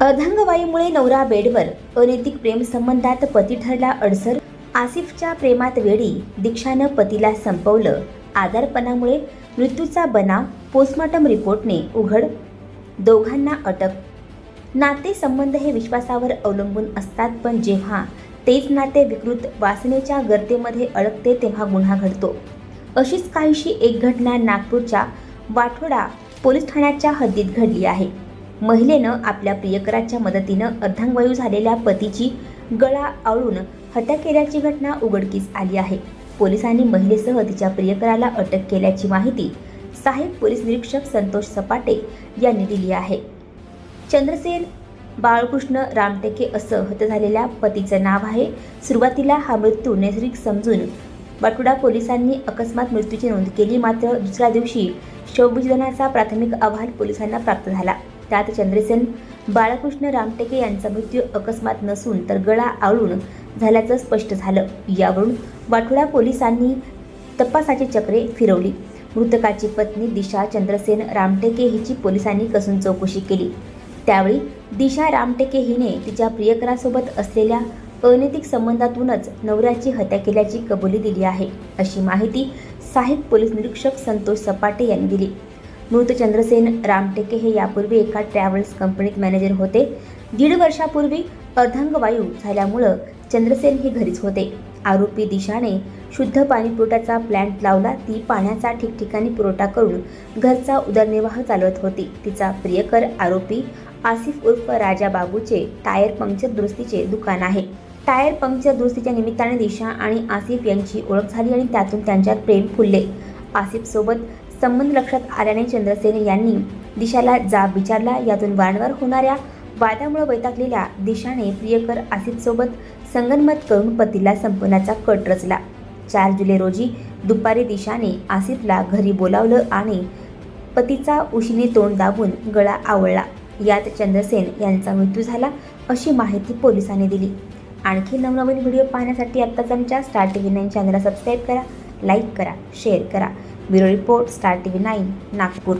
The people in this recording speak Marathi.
अर्धांगवायूमुळे नवरा बेडवर अनैतिक प्रेम संबंधात पती ठरला अडसर. आसिफच्या प्रेमात वेळी दीक्षानं पतीला संपवलं. आजारपणामुळे मृत्यूचा बनाव पोस्टमॉर्टम रिपोर्टने उघड. दोघांना अटक. नाते संबंध हे विश्वासावर अवलंबून असतात पण जेव्हा तेच नाते विकृत वासनेच्या गर्तेमध्ये अडकते तेव्हा गुन्हा घडतो. अशीच काहीशी एक घटना नागपूरच्या वाठोडा पोलीस ठाण्याच्या हद्दीत घडली आहे. महिलेनं आपल्या प्रियकराच्या मदतीनं अर्धांगवायू झालेल्या पतीची गळा आळून हत्या केल्याची घटना उघडकीस आली आहे. पोलिसांनी महिलेसह तिच्या प्रियकराला अटक केल्याची माहिती सहाय्यक पोलीस निरीक्षक संतोष सपाटे यांनी दिली आहे. चंद्रसेन बाळकृष्ण रामटेके असं हत्या झालेल्या पतीचं नाव आहे. सुरुवातीला हा मृत्यू नैसर्गिक समजून वाटुडा पोलिसांनी अकस्मात मृत्यूची नोंद केली. मात्र दुसऱ्या दिवशी शवविजनाचा प्राथमिक अहवाल पोलिसांना प्राप्त झाला. त्यात चंद्रसेन बाळकृष्ण रामटेके यांचा मृत्यू अकस्मात नसून तर गळा आळून झाल्याचं स्पष्ट झालं. यावरून वाठोडा पोलिसांनी तपासाची चक्रे फिरवली. मृतकाची पत्नी दिशा चंद्रसेन रामटेके हिची पोलिसांनी कसून चौकशी केली. त्यावेळी दिशा रामटेके हिने तिच्या प्रियकरासोबत असलेल्या अनैतिक संबंधातूनच नवऱ्याची हत्या केल्याची कबुली दिली आहे अशी माहिती सहाय्यक पोलीस निरीक्षक संतोष सपाटे यांनी दिली. मृत चंद्रसेन रामटेके हे यापूर्वी एका ट्रॅव्हल्स कंपनीत मॅनेजर होते. दीड वर्षापूर्वी अर्धांगवायू झाल्यामुळं चंद्रसेन हे घरीच होते. आरोपी दिशाने शुद्ध पाणी पुरवठ्याचा प्लॅन्ट लावला ती पाण्याचा ठिकठिकाणी पुरवठा करून घरचा उदरनिर्वाह चालवत होती. तिचा प्रियकर आरोपी आसिफ उर्फ राजा बाबूचे टायर पंक्चर दुरुस्तीचे दुकान आहे. टायर पंक्चर दुरुस्तीच्या निमित्ताने दिशा आणि आसिफ यांची ओळख झाली आणि त्यातून त्यांच्यात प्रेम फुलले. आसिफसोबत संबंध लक्षात आल्याने चंद्रसेन यांनी दिशाला जाब विचारला. यातून वारंवार होणाऱ्या वादामुळे वैतागलेल्या दिशाने प्रियकर आसिफसोबत संगनमत करून पतीला संपवण्याचा कट रचला. चार जुलै रोजी दुपारी दिशाने आसिफला घरी बोलावलं आणि पतीचा उशीने तोंड दाबून गळा आवळला. यात चंद्रसेन यांचा मृत्यू झाला अशी माहिती पोलिसांनी दिली. आणखी नवनवीन व्हिडिओ पाहण्यासाठी आत्ताच आमच्या स्टार टी व्ही नाईन चॅनलला सबस्क्राईब करा लाईक करा शेअर करा. Bureau report star T V nine Nagpur.